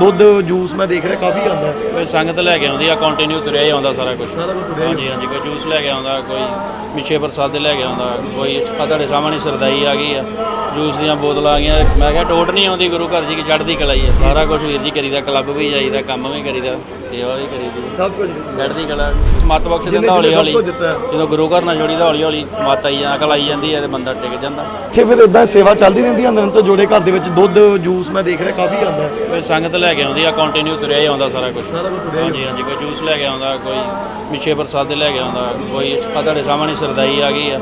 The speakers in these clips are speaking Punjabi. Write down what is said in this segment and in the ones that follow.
ਦੁੱਧ ਜੂਸ ਮੈਂ ਦੇਖ ਰਿਹਾ ਕਾਫੀ ਆਉਂਦਾ। ਕੋਈ ਸੰਗਤ ਲੈ ਕੇ ਆਉਂਦੀ ਆ ਕੰਟੀਨਿਊ ਤੁਰਿਆ ਹੀ ਆਉਂਦਾ ਸਾਰਾ ਕੁਝ ਸਾਰਾ ਕੁਝ ਤੁਰਿਆ ਹੀ ਹਾਂਜੀ ਹਾਂਜੀ ਕੋਈ ਜੂਸ ਲੈ ਕੇ ਆਉਂਦਾ ਕੋਈ ਮਿੱਠੇ ਪ੍ਰਸਾਦੇ ਲੈ ਕੇ ਆਉਂਦਾ ਕੋਈ ਤੁਹਾਡੇ ਸਾਹਮਣੇ ਸਰਦਾਈ ਆ ਗਈ ਆ ਜੂਸ ਦੀਆਂ ਬੋਤਲਾਂ ਆ ਗਈਆਂ। ਮੈਂ ਕਿਹਾ ਟੋਟ ਨਹੀਂ ਆਉਂਦੀ ਗੁਰੂ ਘਰ ਜੀ ਕੀ ਚੜ੍ਹਦੀ ਕਲਾ ਹੀ ਆ। ਸਾਰਾ ਕੁਝ ਵੀਰ ਜੀ ਕਰੀਦਾ ਕਲੱਬ ਵੀ ਜਾਈਦਾ ਕੰਮ ਵੀ ਕਰੀਦਾ। ਸੇਵਾ ਵੀ ਕਰੀਦੀ ਸਭ ਕੁਝ ਚੜ੍ਹਦੀ ਕਲਾ ਸਮੱਤ ਬਖਸ਼ ਦਿੰਦਾ ਹੌਲੀ ਹੌਲੀ। ਜਦੋਂ ਗੁਰੂ ਘਰ ਨਾਲ ਜੋੜੀਦਾ ਹੌਲੀ ਹੌਲੀ ਸਮੱਤ ਆਈ ਜਾਂ ਅਕਲ ਆਈ ਜਾਂਦੀ ਹੈ ਤੇ ਬੰਦਾ ਟਿਕ ਜਾਂਦਾ। ਇੱਥੇ ਫਿਰ ਇਦਾਂ ਸੇਵਾ ਚੱਲਦੀ ਰਹਿੰਦੀ ਹੈ ਨਿਰੰਤਰ ਜੋੜੇ ਘਰ ਦੇ ਵਿੱਚ ਦੁੱਧ ਜੂਸ ਮੈਂ ਦੇਖ ਰਿਹਾ ਕਾਫੀ ਆਉਂਦਾ। ਕੋਈ ਸੰਗਤ ਲੈ ਕੇ ਆਉਂਦੀ ਆ ਕੰਟੀਨਿਊ ਤੁਰਿਆ ਹੀ ਆਉਂਦਾ ਸਾਰਾ ਕੁਝ ਸਾਰਾ ਕੁਝ ਤੁਰਿਆ ਹੀ ਹਾਂਜੀ ਹਾਂਜੀ ਕੋਈ ਜੂਸ ਲੈ ਕੇ ਆਉਂਦਾ ਕੋਈ ਮਿੱਠੇ ਪ੍ਰਸਾਦੇ ਲੈ ਕੇ ਆਉਂਦਾ ਕੋਈ ਆ ਤੁਹਾਡੇ ਸਾਹਮਣੇ ਸਰਦਾਈ ਆ ਗਈ ਆ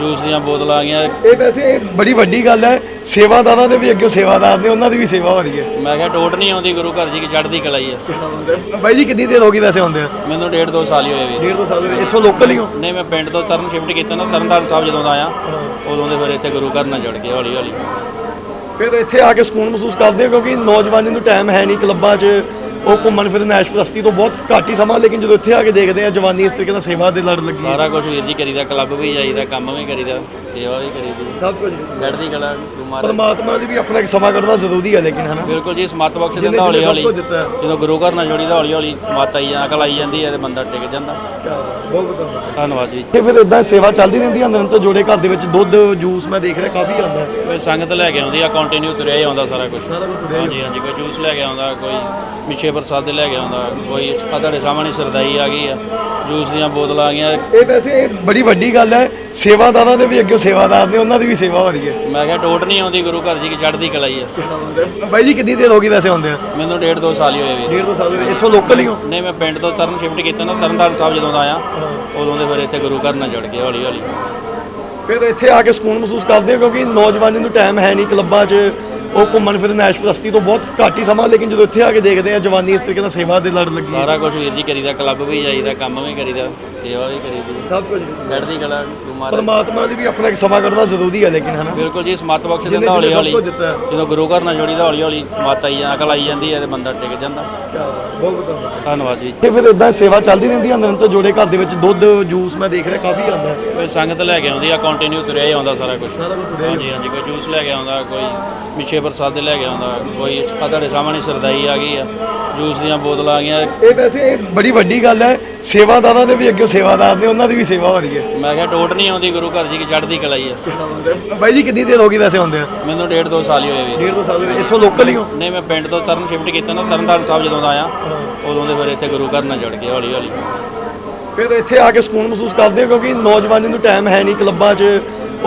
ਜੂਸ ਦੀਆਂ ਬੋਤਲਾਂ ਆ ਗਈਆਂ। ਇਹ ਵੈਸੇ ਇਹ ਬੜੀ ਵੱਡੀ ਗੱਲ ਹੈ ਸੇਵਾਦਾਰਾਂ ਦੇ ਵੀ ਅੱਗੇ ਸੇਵਾਦਾਰ ਨੇ ਉਹਨਾਂ ਦੀ ਵੀ ਸੇਵਾ ਹੋ ਰਹੀ ਹੈ। ਮੈਂ ਕਿਹਾ ਟੋਟ ਨਹੀਂ ਆਉਂਦੀ ਗੁਰੂ ਘਰ ਜੀ ਕੀ ਚੜ੍ਹਦੀ ਕਲਾ ਹੀ ਆ। ਬਾਈ ਜੀ ਕਿੰਨੀ ਦੇਰ ਹੋ ਗਈ ਵੈਸੇ ਹੁੰਦੇ ਆ ਮੈਨੂੰ ਡੇਢ ਦੋ ਸਾਲ ਹੀ ਹੋਏ ਵੀਰ ਡੇਢ ਦੋ ਸਾਲ ਹੋਏ। ਇੱਥੋਂ ਲੋਕਲ ਹੀ ਹੋ? ਨਹੀਂ ਮੈਂ ਪਿੰਡ ਤੋਂ ਤਰਨ ਸ਼ਿਫਟ ਕੀਤਾ ਨਾ ਤਰਨਤਾਰਨ ਸਾਹਿਬ ਜਦੋਂ ਦਾ ਆਇਆ ਉਦੋਂ ਦੇ ਫਿਰ ਇੱਥੇ ਗੁਰੂ ਘਰ ਨਾਲ ਜੁੜ ਕੇ ਹੌਲੀ ਹੌਲੀ ਫਿਰ ਇੱਥੇ ਆ ਕੇ ਸਕੂਨ ਮਹਿਸੂਸ ਕਰਦੇ ਹੋ ਕਿਉਂਕਿ ਨੌਜਵਾਨੀ ਨੂੰ ਟਾਈਮ ਹੈ ਨਹੀਂ ਕਲੱਬਾਂ 'ਚ ਉਹ ਘੁੰਮਣ ਫਿਰਨ ਐਸ਼ ਪ੍ਰਸਤੀ ਤੋਂ ਬਹੁਤ ਘੱਟ ਹੀ ਸਮਾਂ ਲੇਕਿਨ ਜਦੋਂ ਇੱਥੇ ਆ ਕੇ ਦੇਖਦੇ ਆ ਜਵਾਨੀ ਇਸ ਤਰੀਕੇ ਨਾਲ ਸੇਵਾ ਦੇ ਲੜ ਲੱਗੀ। ਸਾਰਾ ਕੁਝ ਵੀਰ ਜੀ ਕਰੀਦਾ ਕਲੱਬ ਵੀ ਜਾਈਦਾ ਕੰਮ ਵੀ ਕਰੀਦਾ ਸੇਵਾ ਵੀ ਕਰੀਦੀ। ਸਭ ਕੁਝ ਚੜ੍ਹਦੀ ਕਲਾ ਗੁਰੂ ਮਹਾਰਾਜ ਪਰਮਾਤਮਾ ਦੀ ਵੀ ਆਪਣਾ ਇੱਕ ਸਮਾਂ ਕੱਢਣਾ ਜ਼ਰੂਰੀ ਹੈ ਲੇਕਿਨ ਹਨਾ। ਬਿਲਕੁਲ ਜੀ ਸਮੱਤ ਬਖਸ਼ ਦਿੰਦਾ ਹੌਲੀ ਹੌਲੀ। ਜਦੋਂ ਗੁਰੂ ਘਰ ਨਾਲ ਜੋੜੀਦਾ ਹੌਲੀ ਹੌਲੀ ਸਮੱਤ ਆਈ ਜਾਂ ਅਕਲ ਆਈ ਜਾਂਦੀ ਹੈ ਤੇ ਬੰਦਾ ਟਿਕ ਜਾਂਦਾ। ਬਹੁਤ ਬਹੁਤ ਧੰਨਵਾਦ। ਜੀ। ਇਹ ਫਿਰ ਇਦਾਂ ਸੇਵਾ ਚੱਲਦੀ ਰਹਿੰਦੀ ਹੈ ਨਿਰੰਤਰ ਜੋੜੇ ਘਰ ਦੇ ਵਿੱਚ ਦੁੱਧ ਜੂਸ ਮੈਂ ਦੇਖ ਰਿਹਾ ਕਾਫੀ ਆਉਂਦਾ। ਕੋਈ ਸੰਗਤ ਲੈ ਕੇ ਆਉਂਦੀ ਆ ਕੰਟੀਨਿਊ ਤੁਰਿਆ ਹੀ ਆਉਂਦਾ ਸਾਰਾ ਕੁਝ ਹਾਂਜੀ ਹਾਂਜੀ ਕੋਈ ਜੂਸ ਲੈ ਕੇ ਆਉਂਦਾ ਕੋਈ ਮਿੱਠੇ ਪ੍ਰਸਾਦੇ ਲੈ ਕੇ ਆਉਂਦਾ। ਕੋਈ ਆ ਤੁਹਾਡੇ ਸਾਹਮਣੇ ਸਰਦਾਈ ਆ ਗਈ ਆ ਜੂਸ ਦੀਆਂ ਬੋਤਲਾਂ ਆ ਗਈਆਂ। ਇਹ ਵੈਸੇ ਇਹ ਬੜੀ ਵੱਡੀ ਗੱਲ ਹੈ ਸੇਵਾਦਾਰਾਂ ਦੇ ਵੀ ਅੱਗੇ ਸੇਵਾਦਾਰ ਨੇ ਉਹਨਾਂ ਦੀ ਵੀ ਸੇਵਾ ਹੋ ਰਹੀ ਹੈ। ਮੈਂ ਕਿਹਾ ਟੋਟ ਨਹੀਂ ਆਉਂਦੀ ਗੁਰੂ ਘਰ ਜੀ ਕੀ ਚੜ੍ਹਦੀ ਕਲਾ ਹੀ ਆ। ਬਾਈ ਜੀ ਕਿੰਨੀ ਦੇਰ ਹੋ ਗਈ ਵੈਸੇ ਹੁੰਦੇ ਆ ਮੈਨੂੰ ਡੇਢ ਦੋ ਸਾਲ ਹੀ ਹੋਏ ਡੇਢ ਦੋ ਸਾਲ ਹੋਏ। ਇੱਥੋਂ ਲੋਕਲ ਹੀ ਹੋ? ਨਹੀਂ ਮੈਂ ਪਿੰਡ ਤੋਂ ਤਰਨ ਸ਼ਿਫਟ ਕੀਤਾ ਨਾ ਤਰਨਤਾਰਨ ਸਾਹਿਬ ਜਦੋਂ ਦਾ ਆਇਆ ਉਦੋਂ ਦੇ ਫਿਰ ਇੱਥੇ ਗੁਰੂ ਘਰ ਨਾਲ ਜੁੜ ਕੇ ਹੌਲੀ ਹੌਲੀ ਫਿਰ ਇੱਥੇ ਆ ਕੇ ਸਕੂਨ ਮਹਿਸੂਸ ਕਰਦੇ ਹੋ ਕਿਉਂਕਿ ਨੌਜਵਾਨੀ ਨੂੰ ਟਾਈਮ ਹੈ ਨਹੀਂ ਕਲੱਬਾਂ 'ਚ ਉਹ ਘੁੰਮਣ ਫਿਰਨ ਐਸ਼ ਪ੍ਰਸਤੀ ਤੋਂ ਬਹੁਤ ਘੱਟ ਹੀ ਸਮਾਂ, ਲੇਕਿਨ ਜਦੋਂ ਇੱਥੇ ਆ ਕੇ ਦੇਖਦੇ ਆ ਜਵਾਨੀ ਇਸ ਤਰੀਕੇ ਨਾਲ ਸੇਵਾ ਦੇ ਲੜ ਲੱਗੀ ਸਾਰਾ ਕੁਝ ਵੀਰ ਜੀ ਕਰੀਦਾ, ਕਲੱਬ ਵੀ ਜਾਈਦਾ, ਕੰਮ ਵੀ ਕਰੀਦਾ। ਸੇਵਾ ਵੀ ਕਰੀਦੀ ਸਭ ਕੁਝ ਚੜ੍ਹਦੀ ਕਲਾ ਗੁਰੂ ਮਹਾਰਾਜ ਪਰਮਾਤਮਾ ਦੀ ਵੀ ਆਪਣਾ ਇੱਕ ਸਮਾਂ ਕੱਢਣਾ ਜ਼ਰੂਰੀ ਹੈ ਲੇਕਿਨ ਹਨਾ। ਬਿਲਕੁਲ ਜੀ ਸਮੱਤ ਬਖਸ਼ ਦਿੰਦਾ ਹੌਲੀ ਹੌਲੀ ਹੈ। ਜਦੋਂ ਗੁਰੂ ਘਰ ਨਾਲ ਜੋੜੀਦਾ ਹੌਲੀ ਹੌਲੀ ਸਮੱਤ ਆਈ ਜਾਂ ਅਕਲ ਆਈ ਜਾਂਦੀ ਹੈ ਤੇ ਬੰਦਾ ਟਿਕ ਜਾਂਦਾ। ਬਹੁਤ ਬਹੁਤ ਧੰਨਵਾਦ। ਜੀ। ਇਹ ਫਿਰ ਇਦਾਂ ਸੇਵਾ ਚੱਲਦੀ ਰਹਿੰਦੀ ਹੈ ਨਿਰੰਤਰ ਜੋੜੇ ਘਰ ਦੇ ਵਿੱਚ ਦੁੱਧ ਜੂਸ ਮੈਂ ਦੇਖ ਰਿਹਾ ਕਾਫੀ ਆਉਂਦਾ। ਕੋਈ ਸੰਗਤ ਲੈ ਕੇ ਆਉਂਦੀ ਆ ਕੰਟੀਨਿਊ ਤੁਰਿਆ ਹੀ ਆਉਂਦਾ ਸਾਰਾ ਕੁਝ ਸਾਰਾ ਕੁਝ ਤੁਰਿਆ ਹੀ ਹਾਂਜੀ ਹਾਂਜੀ ਕੋਈ ਜੂਸ ਲੈ ਕੇ ਆਉਂਦਾ ਕੋਈ ਮਿੱਠੇ ਪ੍ਰਸਾਦੇ ਲੈ ਕੇ ਆਉਂਦਾ ਕੋਈ ਆ ਤੁਹਾਡੇ ਸਾਹਮਣੇ ਸਰਦਾਈ ਆ ਗਈ ਆ। ਜੂਸ ਦੀਆਂ ਬੋਤਲਾਂ ਆ ਗਈਆਂ। ਇਹ ਵੈਸੇ ਇਹ ਬੜੀ ਵੱਡੀ ਗੱਲ ਹੈ ਸੇਵਾਦਾਰਾਂ ਦੇ ਵੀ ਅੱਗੇ ਸੇਵਾਦਾਰ ਨੇ ਉਹਨਾਂ ਦੀ ਵੀ ਸੇਵਾ ਹੋ ਰਹੀ ਹੈ। ਮੈਂ ਕਿਹਾ ਟੋਟ ਨਹੀਂ ਆਉਂਦੀ ਗੁਰੂ ਘਰ ਜੀ ਕੀ ਚੜ੍ਹਦੀ ਕਲਾ ਹੀ ਆ ਬਾਈ ਜੀ ਕਿੰਨੀ ਦੇਰ ਹੋ ਗਈ ਵੈਸੇ ਹੁੰਦੇ ਆ? ਮੈਨੂੰ ਡੇਢ ਦੋ ਸਾਲ ਹੀ ਹੋਏ ਡੇਢ ਦੋ ਸਾਲ ਹੋਏ। ਇੱਥੋਂ ਲੋਕਲ ਹੀ ਹੋ? ਨਹੀਂ ਮੈਂ ਪਿੰਡ ਤੋਂ ਤਰਨ ਸ਼ਿਫਟ ਕੀਤਾ ਨਾ ਤਰਨਤਾਰਨ ਸਾਹਿਬ ਜਦੋਂ ਦਾ ਆਇਆ ਉਦੋਂ ਦੇ ਫਿਰ ਇੱਥੇ ਗੁਰੂ ਘਰ ਨਾਲ ਜੁੜ ਕੇ ਹੌਲੀ ਹੌਲੀ ਫਿਰ ਇੱਥੇ ਆ ਕੇ ਸਕੂਨ ਮਹਿਸੂਸ ਕਰਦੇ ਹੋ ਕਿਉਂਕਿ ਨੌਜਵਾਨੀ ਨੂੰ ਟਾਈਮ ਹੈ ਨਹੀਂ ਕਲੱਬਾਂ 'ਚ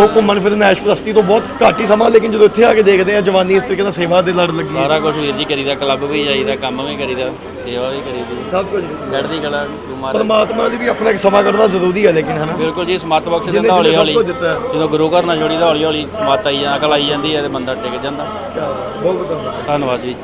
ਉਹ ਘੁੰਮਣ ਫਿਰਨ ਐਸ਼ ਪ੍ਰਸਤੀ ਤੋਂ ਬਹੁਤ ਘੱਟ ਹੀ ਸਮਾਂ ਲੇਕਿਨ ਜਦੋਂ ਇੱਥੇ ਆ ਕੇ ਦੇਖਦੇ ਆ ਜਵਾਨੀ ਇਸ ਤਰੀਕੇ ਨਾਲ ਸੇਵਾ ਦੇ ਲੜ ਲੱਗੀ ਹੈ। ਸਾਰਾ ਕੁਝ ਵੀਰ ਜੀ ਕਰੀਦਾ ਕਲੱਬ ਵੀ ਜਾਈਦਾ ਕੰਮ ਵੀ ਕਰੀਦਾ ਸੇਵਾ ਵੀ ਕਰੀਦੀ। ਸਭ ਕੁਝ ਚੜ੍ਹਦੀ ਕਲਾ ਗੁਰੂ ਮਹਾਰਾਜ ਪਰਮਾਤਮਾ ਦੀ ਵੀ ਆਪਣਾ ਇੱਕ ਸਮਾਂ ਕੱਢਣਾ ਜ਼ਰੂਰੀ ਹੈ ਲੇਕਿਨ ਹਨਾ। ਬਿਲਕੁਲ ਜੀ ਸਮੱਤ ਬਖਸ਼ ਜਿਹਨੇ ਦਿੰਦਾ ਹੌਲੀ ਹੌਲੀ ਸਭ ਕੁਝ ਦਿੱਤਾ। ਹੈ। ਜਦੋਂ ਗੁਰੂ ਘਰ ਨਾਲ ਜੋੜੀਦਾ ਹੌਲੀ ਹੌਲੀ ਸਮੱਤ ਆਈ ਜਾਂ ਅਕਲ ਆਈ ਜਾਂਦੀ ਹੈ ਤੇ ਬੰਦਾ ਟਿਕ ਜਾਂਦਾ। ਬਹੁਤ ਬਹੁਤ ਧੰਨਵਾਦ ਜੀ।